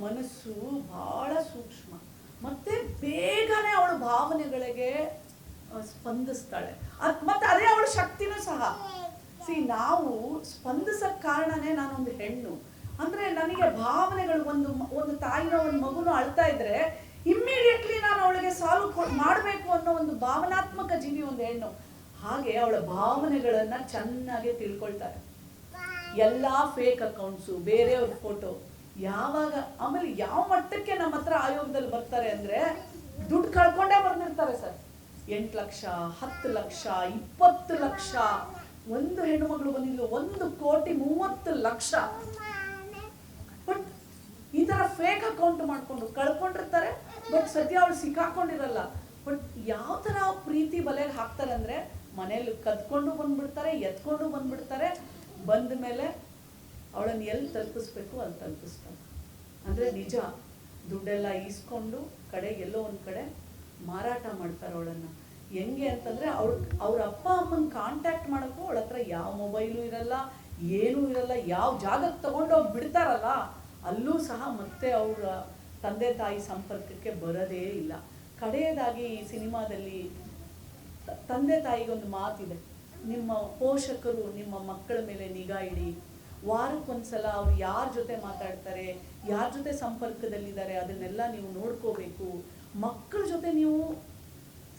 ಮನಸ್ಸು ಬಹಳ ಸೂಕ್ಷ್ಮ. ಮತ್ತೆ ಬೇಗನೆ ಅವಳ ಭಾವನೆಗಳಿಗೆ ಸ್ಪಂದಿಸ್ತಾಳೆ. ಅದ್ ಮತ್ತೆ ಅದೇ ಅವಳ ಶಕ್ತಿನೂ ಸಹ. ಸಿ ನಾವು ಸ್ಪಂದಿಸಕ್ ಕಾರಣನೇ ನಾನೊಂದು ಹೆಣ್ಣು. ಅಂದ್ರೆ ನನಗೆ ಭಾವನೆಗಳು ಒಂದು ಒಂದು ತಾಯಿನ ಒಂದು ಮಗುನು ಅಳ್ತಾ ಇದ್ರೆ ಇಮ್ಮಿಡಿಯೇಟ್ಲಿ ನಾನು ಅವಳಿಗೆ ಸಾಲ್ವ್ ಮಾಡಬೇಕು ಅನ್ನೋ ಒಂದು ಭಾವನಾತ್ಮಕ ಜೀವಿ ಒಂದು ಹೆಣ್ಣು. ಹಾಗೆ ಅವಳ ಭಾವನೆಗಳನ್ನ ಚೆನ್ನಾಗಿ ತಿಳ್ಕೊಳ್ತಾರೆ. ಎಲ್ಲಾ ಫೇಕ್ ಅಕೌಂಟ್ಸು ಬೇರೆಯವ್ರ ಫೋಟೋ ಯಾವಾಗ, ಆಮೇಲೆ ಯಾವ ಮಟ್ಟಕ್ಕೆ ನಮ್ಮ ಹತ್ರ ಆಯೋಗದಲ್ಲಿ ಬರ್ತಾರೆ ಅಂದ್ರೆ ದುಡ್ಡು ಕಳ್ಕೊಂಡೇ ಬಂದಿರ್ತಾರೆ ಸರ್. ಎಂಟು ಲಕ್ಷ, ಹತ್ತು ಲಕ್ಷ, ಇಪ್ಪತ್ತು ಲಕ್ಷ, ಒಂದು ಹೆಣ್ಣುಮಗಳು ಬಂದಿದ್ಲು ಒಂದು ಕೋಟಿ ಮೂವತ್ತು ಲಕ್ಷ. ಬಟ್ ಈ ತರ ಫೇಕ್ ಅಕೌಂಟ್ ಮಾಡ್ಕೊಂಡು ಕಳ್ಕೊಂಡಿರ್ತಾರೆ ಬಟ್ ಸದ್ಯ ಅವಳು ಸಿಕ್ಕಾಕೊಂಡಿರಲ್ಲ. ಬಟ್ ಯಾವ ತರ ಪ್ರೀತಿ ಬಲೆಗೆ ಹಾಕ್ತಾರೆ ಅಂದ್ರೆ ಮನೇಲಿ ಕದ್ಕೊಂಡು ಬಂದ್ಬಿಡ್ತಾರೆ, ಎತ್ಕೊಂಡು ಬಂದ್ಬಿಡ್ತಾರೆ ಬಂದ ಮೇಲೆ ಅವಳನ್ನ ಎಲ್ಲಿ ತಲುಪಿಸ್ಬೇಕು ಅಲ್ಲಿ ತಲುಪಿಸ್ತಾನೆ. ಅಂದರೆ ನಿಜ, ದುಡ್ಡೆಲ್ಲ ಈಸ್ಕೊಂಡು ಕಡೆ ಎಲ್ಲೋ ಒಂದು ಕಡೆ ಮಾರಾಟ ಮಾಡ್ತಾರೆ ಅವಳನ್ನು. ಹೆಂಗೆ ಅಂತಂದರೆ ಅವ್ರ ಅವ್ರ ಅಪ್ಪ ಅಮ್ಮನ ಕಾಂಟ್ಯಾಕ್ಟ್ ಮಾಡೋಕ್ಕೂ ಅವಳ ಹತ್ರ ಯಾವ ಮೊಬೈಲು ಇರಲ್ಲ, ಏನೂ ಇರಲ್ಲ, ಯಾವ ಜಾಗಕ್ಕೆ ತಗೊಂಡೋಗಿ ಬಿಡ್ತಾರಲ್ಲ, ಅಲ್ಲೂ ಸಹ ಮತ್ತೆ ಅವರ ತಂದೆ ತಾಯಿ ಸಂಪರ್ಕಕ್ಕೆ ಬರೋದೇ ಇಲ್ಲ. ಕಡೆಯದಾಗಿ ಈ ಸಿನಿಮಾದಲ್ಲಿ ತಂದೆ ತಾಯಿಗೊಂದು ಮಾತಿದೆ. ನಿಮ್ಮ ಪೋಷಕರು ನಿಮ್ಮ ಮಕ್ಕಳ ಮೇಲೆ ನಿಗಾ ಇಡಿ ವಾರಕ್ಕೊಂದ್ಸಲ ಅವ್ರು ಯಾರ ಜೊತೆ ಮಾತಾಡ್ತಾರೆ, ಯಾರ ಜೊತೆ ಸಂಪರ್ಕದಲ್ಲಿದ್ದಾರೆ, ಅದನ್ನೆಲ್ಲ ನೀವು ನೋಡ್ಕೋಬೇಕು. ಮಕ್ಕಳ ಜೊತೆ ನೀವು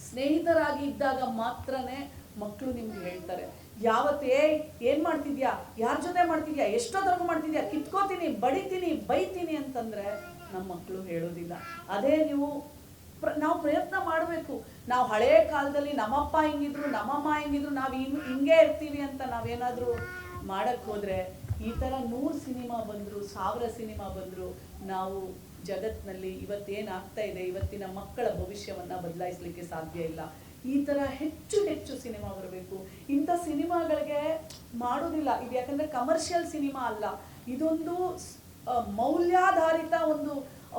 ಸ್ನೇಹಿತರಾಗಿ ಇದ್ದಾಗ ಮಾತ್ರನೇ ಮಕ್ಕಳು ನಿಮ್ಗೆ ಹೇಳ್ತಾರೆ. ಯಾವತ್ತೇ ಏನ್ ಮಾಡ್ತಿದ್ಯಾ? ಯಾರ ಜೊತೆ ಮಾಡ್ತಿದ್ಯಾ? ಎಷ್ಟೊತ್ತವರೆಗೂ ಮಾಡ್ತಿದ್ಯಾ? ಕಿತ್ಕೋತೀನಿ, ಬಡಿತೀನಿ, ಬೈತೀನಿ ಅಂತಂದ್ರೆ ನಮ್ಮ ಮಕ್ಕಳು ಹೇಳೋದಿಲ್ಲ. ಅದೇ ನೀವು ಪ್ರ- ನಾವು ಪ್ರಯತ್ನ ಮಾಡಬೇಕು. ನಾವು ಹಳೇ ಕಾಲದಲ್ಲಿ ನಮ್ಮಪ್ಪ ಹಿಂಗಿದ್ರು, ನಮ್ಮಮ್ಮ ಹಿಂಗಿದ್ರು, ನಾವು ಹಿಂಗೆ ಇರ್ತೀವಿ ಅಂತ ನಾವೇನಾದರೂ ಮಾಡೋಕ್ಕೆ ಹೋದ್ರೆ ಈ ಥರ ನೂರು ಸಿನಿಮಾ ಬಂದರು, ಸಾವಿರ ಸಿನಿಮಾ ಬಂದರು, ನಾವು ಜಗತ್ತಿನಲ್ಲಿ ಇವತ್ತೇನಾಗ್ತಾ ಇದೆ, ಇವತ್ತಿನ ಮಕ್ಕಳ ಭವಿಷ್ಯವನ್ನು ಬದಲಾಯಿಸಲಿಕ್ಕೆ ಸಾಧ್ಯ ಇಲ್ಲ. ಈ ಥರ ಹೆಚ್ಚು ಹೆಚ್ಚು ಸಿನಿಮಾ ಬರಬೇಕು. ಇಂಥ ಸಿನಿಮಾಗಳಿಗೆ ಮಾಡೋದಿಲ್ಲ. ಇದು ಯಾಕಂದರೆ ಕಮರ್ಷಿಯಲ್ ಸಿನಿಮಾ ಅಲ್ಲ. ಇದೊಂದು ಮೌಲ್ಯಾಧಾರಿತ ಒಂದು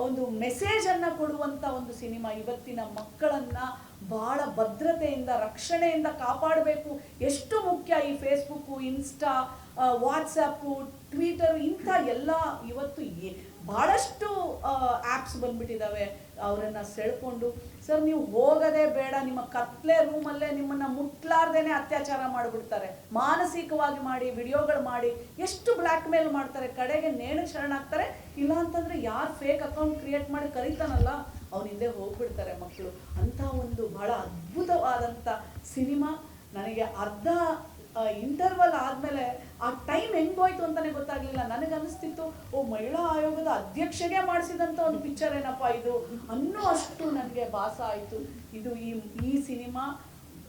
ಒಂದು ಮೆಸೇಜನ್ನು ಕೊಡುವಂಥ ಒಂದು ಸಿನಿಮಾ. ಇವತ್ತಿನ ಮಕ್ಕಳನ್ನ ಬಹಳ ಭದ್ರತೆಯಿಂದ, ರಕ್ಷಣೆಯಿಂದ ಕಾಪಾಡಬೇಕು. ಎಷ್ಟು ಮುಖ್ಯ ಈ ಫೇಸ್ಬುಕ್ಕು ಇನ್ಸ್ಟಾ ವಾಟ್ಸಪ್ಪು ಟ್ವಿಟರ್ ಇಂಥ ಎಲ್ಲ ಇವತ್ತು ಭಾಳಷ್ಟು ಆ್ಯಪ್ಸ್ ಬಂದ್ಬಿಟ್ಟಿದ್ದಾವೆ ಅವರನ್ನು ಸೆಳ್ಕೊಂಡು, ಸರ್, ನೀವು ಹೋಗೋದೇ ಬೇಡ. ನಿಮ್ಮ ಕತ್ಲೆ ರೂಮಲ್ಲೇ ನಿಮ್ಮನ್ನು ಮುಟ್ಲಾರ್ದೇನೆ ಅತ್ಯಾಚಾರ ಮಾಡಿಬಿಡ್ತಾರೆ. ಮಾನಸಿಕವಾಗಿ ಮಾಡಿ, ವಿಡಿಯೋಗಳು ಮಾಡಿ, ಎಷ್ಟು ಬ್ಲ್ಯಾಕ್ ಮೇಲ್ ಮಾಡ್ತಾರೆ. ಕಡೆಗೆ ನೇಣು ಶರಣಾಗ್ತಾರೆ. ಇಲ್ಲ ಅಂತಂದ್ರೆ ಯಾರು ಫೇಕ್ ಅಕೌಂಟ್ ಕ್ರಿಯೇಟ್ ಮಾಡಿ ಕರೀತಾನಲ್ಲ? ಅವ್ನ ಹಿಂದೆ ಹೋಗ್ಬಿಡ್ತಾರೆ ಮಕ್ಕಳು. ಅಂತ ಒಂದು ಬಹಳ ಅದ್ಭುತವಾದಂಥ ಸಿನಿಮಾ. ನನಗೆ ಅರ್ಧ ಇಂಟರ್ವಲ್ ಆದಮೇಲೆ ಆ ಟೈಮ್ ಹೆಂಗೋಯ್ತು ಅಂತಾನೆ ಗೊತ್ತಾಗ್ಲಿಲ್ಲ. ನನಗೆ ಅನಿಸ್ತಿತ್ತು ಓ, ಮಹಿಳಾ ಆಯೋಗದ ಅಧ್ಯಕ್ಷಗೆ ಮಾಡಿಸಿದಂತ ಒಂದು ಪಿಕ್ಚರ್ ಏನಪ್ಪ ಇದು ಅನ್ನೋ ಅಷ್ಟು ನನಗೆ ಭಾಸ ಆಯ್ತು. ಇದು ಈ ಈ ಸಿನಿಮಾ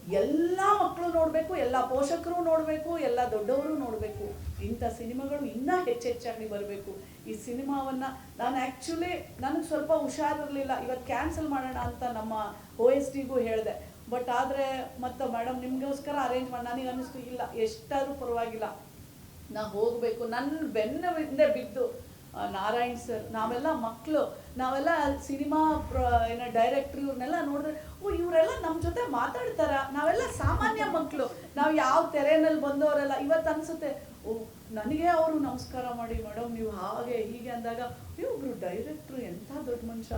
ಎಲ್ಲ ಮಕ್ಕಳು ನೋಡಬೇಕು, ಎಲ್ಲ ಪೋಷಕರು ನೋಡಬೇಕು, ಎಲ್ಲ ದೊಡ್ಡವರು ನೋಡಬೇಕು. ಇಂಥ ಸಿನಿಮಾಗಳು ಇನ್ನೂ ಹೆಚ್ಚೆಚ್ಚಾಗಿ ಬರಬೇಕು. ಈ ಸಿನಿಮಾವನ್ನು ನಾನು ಆ್ಯಕ್ಚುಲಿ ನನಗೆ ಸ್ವಲ್ಪ ಹುಷಾರಿರಲಿಲ್ಲ. ಇವತ್ತು ಕ್ಯಾನ್ಸಲ್ ಮಾಡೋಣ ಅಂತ ನಮ್ಮ ಒ ಎಸ್ ಡಿಗೂ ಹೇಳಿದೆ. ಬಟ್ ಆದರೆ ಮತ್ತು ಮೇಡಮ್ ನಿಮಗೋಸ್ಕರ ಅರೇಂಜ್ ಮಾಡಿ, ನನಗೆ ಅನ್ನಿಸ್ತು, ಇಲ್ಲ, ಎಷ್ಟಾದರೂ ಪರವಾಗಿಲ್ಲ. ನಾ ಹೋಗಬೇಕು. ನನ್ನ ಬೆನ್ನ ಹಿಂದೆ ಬಿದ್ದು ನಾರಾಯಣ್ ಸರ್, ನಾವೆಲ್ಲ ಮಕ್ಕಳು ನಾವೆಲ್ಲ ಸಿನಿಮಾ ಏನೋ ಡೈರೆಕ್ಟ್ರ್ ಇವ್ರನ್ನೆಲ್ಲ ನೋಡಿದ್ರೆ, ಓ, ಇವರೆಲ್ಲ ನಮ್ಮ ಜೊತೆ ಮಾತಾಡ್ತಾರ? ನಾವೆಲ್ಲ ಸಾಮಾನ್ಯ ಮಕ್ಕಳು ನಾವು ಯಾವ ತೆರೆನಲ್ಲಿ ಬಂದವರೆಲ್ಲ ಇವತ್ತು ಅನ್ಸುತ್ತೆ, ಓ, ನನಗೆ ಅವರು ನಮಸ್ಕಾರ ಮಾಡಿ ಮೇಡಮ್ ನೀವು ಹಾಗೆ ಹೀಗೆ ಅಂದಾಗ ಇವೊಬ್ರು ಡೈರೆಕ್ಟ್ರು ಎಂಥ ದೊಡ್ಡ ಮನುಷ್ಯ?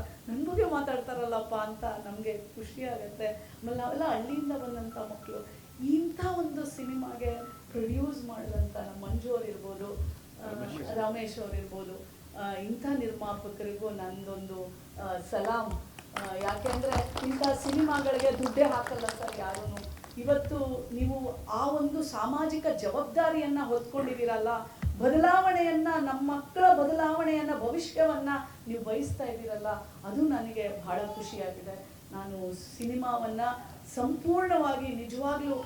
ಬಗ್ಗೆ ಮಾತಾಡ್ತಾರಲ್ಲಪ್ಪ ಅಂತ ನಮಗೆ ಖುಷಿ ಆಗುತ್ತೆ. ಆಮೇಲೆ ನಾವೆಲ್ಲ ಹಳ್ಳಿಯಿಂದ ಬಂದಂಥ ಮಕ್ಕಳು ಇಂಥ ಒಂದು ಸಿನಿಮಾಗೆ ಪ್ರೊಡ್ಯೂಸ್ ಮಾಡಿದಂಥ ನಮ್ಮ ಮಂಜು ಅವ್ರು ರಮೇಶ್ ಅವ್ರು ಇರ್ಬೋದು ಇಂಥ ನಿರ್ಮಾಪಕರಿಗೂ ನಂದೊಂದು ಸಲಾಂ. ಯಾಕೆಂದ್ರೆ ಇಂಥ ಸಿನಿಮಾಗಳಿಗೆ ದುಡ್ಡೇ ಹಾಕಲ್ಲ ಸರ್ ಯಾರೂ ಇವತ್ತು ನೀವು ಆ ಒಂದು ಸಾಮಾಜಿಕ ಜವಾಬ್ದಾರಿಯನ್ನ ಹೊತ್ಕೊಂಡಿದ್ದೀರಲ್ಲ, ಬದಲಾವಣೆಯನ್ನ, ನಮ್ಮ ಮಕ್ಕಳ ಬದಲಾವಣೆಯನ್ನ, ಭವಿಷ್ಯವನ್ನ ನೀವು ಬಯಸ್ತಾ ಇದ್ದೀರಲ್ಲ, ಅದು ನನಗೆ ಬಹಳ ಖುಷಿಯಾಗಿದೆ. ನಾನು ಸಿನಿಮಾವನ್ನ ಸಂಪೂರ್ಣವಾಗಿ ನಿಜವಾಗ್ಲೂ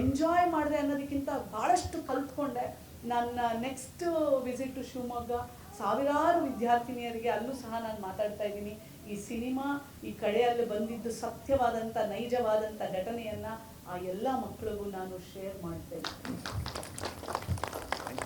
ಎಂಜಾಯ್ ಮಾಡಿದೆ ಅನ್ನೋದಕ್ಕಿಂತ ಬಹಳಷ್ಟು ಕಲ್ತ್ಕೊಂಡೆ. ನನ್ನ ನೆಕ್ಸ್ಟ್ ವಿಸಿಟ್ ಟು ಶಿವಮೊಗ್ಗ, ಸಾವಿರಾರು ವಿದ್ಯಾರ್ಥಿನಿಯರಿಗೆ ಅಲ್ಲೂ ಸಹ ನಾನು ಮಾತಾಡ್ತಾ ಇದ್ದೀನಿ. ಈ ಸಿನಿಮಾ, ಈ ಕಡೆಯಲ್ಲಿ ಬಂದಿದ್ದು ಸತ್ಯವಾದಂಥ ನೈಜವಾದಂಥ ಘಟನೆಯನ್ನ ಆ ಎಲ್ಲ ಮಕ್ಕಳಿಗೂ ನಾನು ಶೇರ್ ಮಾಡ್ತೇನೆ.